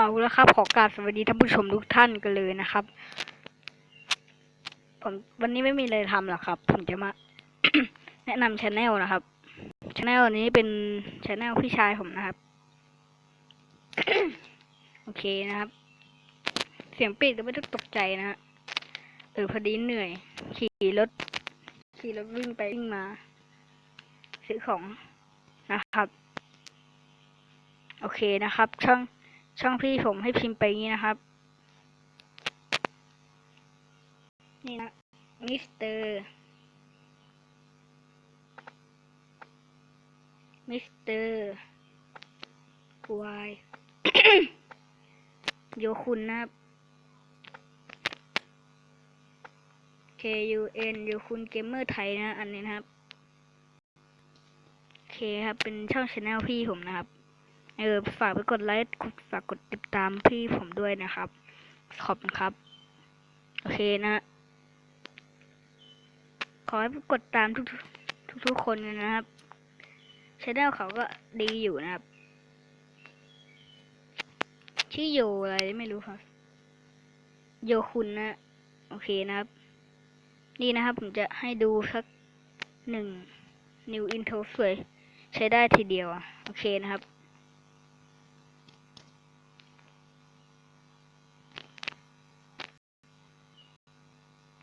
เอาแล้วครับ ขอกราบสวัสดีท่านผู้ชมทุกท่านกันเลยนะครับ ผมวันนี้ไม่มีอะไรทำหรอกครับ ผมจะมา แนะนำช anel นะครับช anel นี้เป็นช anel พี่ชายผมนะครับ โอเคนะครับ เสียงปิดก็ไม่ต้องตกใจนะฮะเออพอดีเหนื่อย ขี่รถ ขี่รถวิ่งไปวิ่งมา ซื้อของนะครับ โอเคนะครับ ช่อง ช่องพี่ผมให้พิมพ์ไปงนี้นะครับ นี่นะมิสเตอร์มิสเตอร์วายโยคุณนะครับ K U N โยคุณเกมเมอร์ไทยนะ อันนี้นะครับ โอเคครับ เป็นช่องช anel พี่ผมนะครับ เออฝากไปกดไลค์ฝากกดติดตามพี่ผมด้วยนะครับ ขอบคุณครับ โอเคนะ ขอให้กดตามทุกทุกทุกๆคนนะครับชแนลเขาก็ดีอยู่นะครับ ชื่อโยอะไรไม่รู้ครับ โยคุณนะ โอเคนะครับ นี่นะครับผมจะให้ดูสักหนึ่งนิวอินโทรสวย ใช้ได้ทีเดียวอะโอเคนะครับ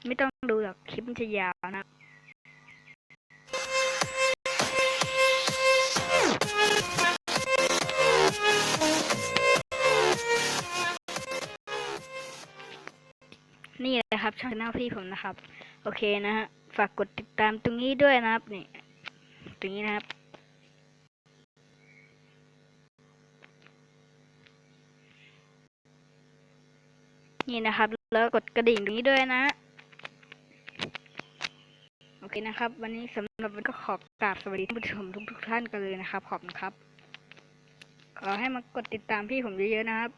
ไม่ต้องดูหรอกคลิปมันจะยาวนะนี่แหละครับช่องหน้าพี่ผมนะครับ โอเคนะฮะฝากกดติดตามตรงนี้ด้วยนะครับนี่ตรงนี้นะครับนี่นะครับ แล้วกดกระดิ่งตรงนี้ด้วยนะ โอเคนะครับ วันนี้สำหรับวันก็ขอกราบสวัสดีท่านผู้ชมทุกๆท่านกันเลยนะครับ ขอบคุณครับ ขอให้มากดติดตามพี่ผมเยอะๆนะครับ